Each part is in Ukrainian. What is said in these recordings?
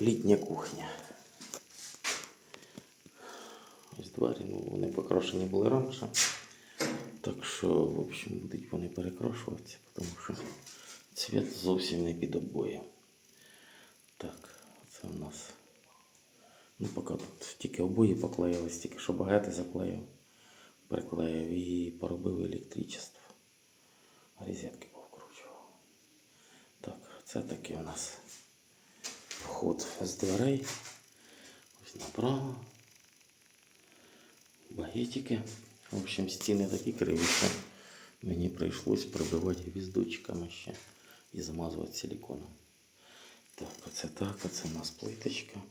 літня кухня. Ось двері, ну вони покрашені були раніше. Так що, в общем, будуть вони перекрашуватися, тому що цвіт зовсім не під обоє. Так, це у нас. Ну, поки тут тільки обої поклеїлись, тільки що багети заклеїв, приклеїв і поробив електричество. Розетки повкручував. Так, це такий у нас вход з дверей. Ось направо. Багетики. В общем, стіни такі криві, що мені прийшлось прибивати гвіздочками ще і замазувати силиконом. Так, оце так, оце у нас плиточка.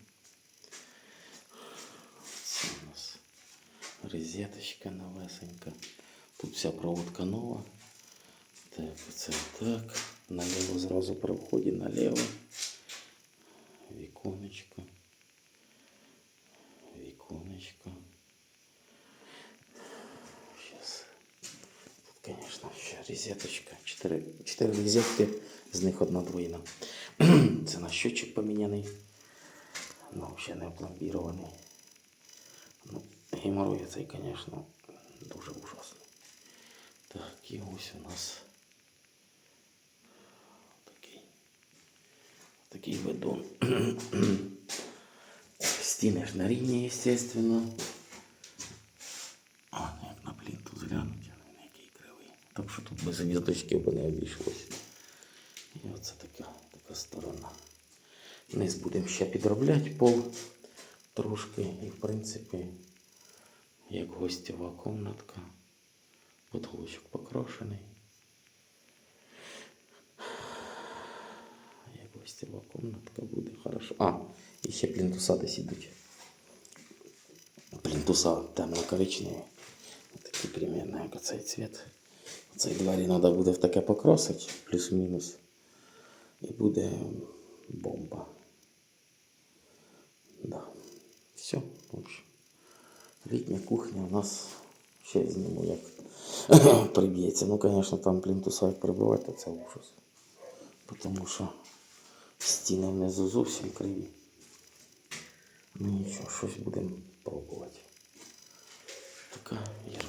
Це у нас розеточка новесенька. Тут вся проводка нова. Так, оце так. Наліво зразу при вході наліво. Віконечко. Віконечко. Сейчас. Тут, конечно, ще розеточка. Чотири, чотири розетки, з них одна двоїна. Це на счетчик поміняний. Ну, ще не опломбірований. Ну, геморрой цей, конечно, дуже ужасний. Так, і ось у нас такий, такий видон. Стіни ж на рівні. А, ну, як на плінтус глянуть, а не який кривий. Так що тут без візочків би не обійшлося. І оце така, така сторона. Низ будемо ще підробляти пол трошки. І в принципі, як гостєва комнатка. Потолочок покрашений. Як гостєва комнатка буде хорошо. А, і ще плінтуса десь ідуть. Плінтуса темно-коричневі. Такі примерно, як оцей цвіт. Цей двері треба буде в таке покрасити, плюс-мінус. І буде бомба. Да. Все, в. Літня кухня у нас ще зніму як приб'ється. Ну, звісно, там плінтуса як прибивати, це ужас. Тому що стіни внизу зовсім криві. Ну нічого, щось будемо пробувати. Така ерунда.